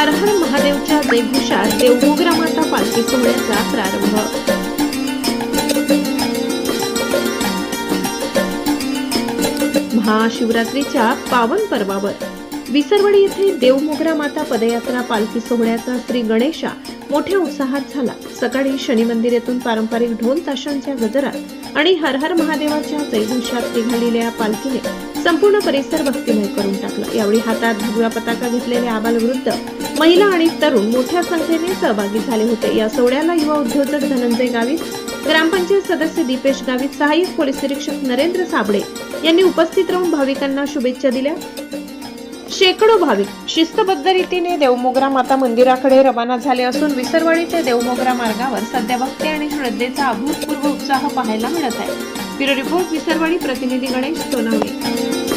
हर महादेवच्या देवभूषात देवमोगरा माता पालखी सोहळ्याचा प्रारंभ. महाशिवरात्रीच्या पावन पर्वावर विसरवडी येथे देवमोगरा माता पदयात्रा पालखी सोहळ्याचा श्री गणेशा मोठ्या उत्साहात झाला. सकाळी शनी मंदिर येथून पारंपरिक ढोल ताशांच्या गजरात आणि हर हर महादेवाच्या जयघोषात निघालेल्या पालखीने संपूर्ण परिसर भक्तिमय करून टाकला. यावेळी हातात भगवा पताका घेतलेले आबालवृद्ध महिला आणि तरुण मोठ्या संख्येने सहभागी झाले होते. या सोहळ्याला युवा उद्योजक धनंजय गावित ग्रामपंचायत सदस्य दीपेश गावित सहाय्यक पोलीस निरीक्षक नरेंद्र साबळे यांनी उपस्थित राहून भाविकांना शुभेच्छा दिल्या. शेकडो भाविक शिस्तबद्ध रीतीने देवमोगरा माता मंदिराकडे रवाना झाले असून विसरवाडी ते देवमोगरा मार्गावर सध्या भक्ती आणि श्रद्धेचा अभूतपूर्व उत्साह पाहायला मिळत आहे. ब्युरो रिपोर्ट विसरवाडी प्रतिनिधी गणेश सोनावणे.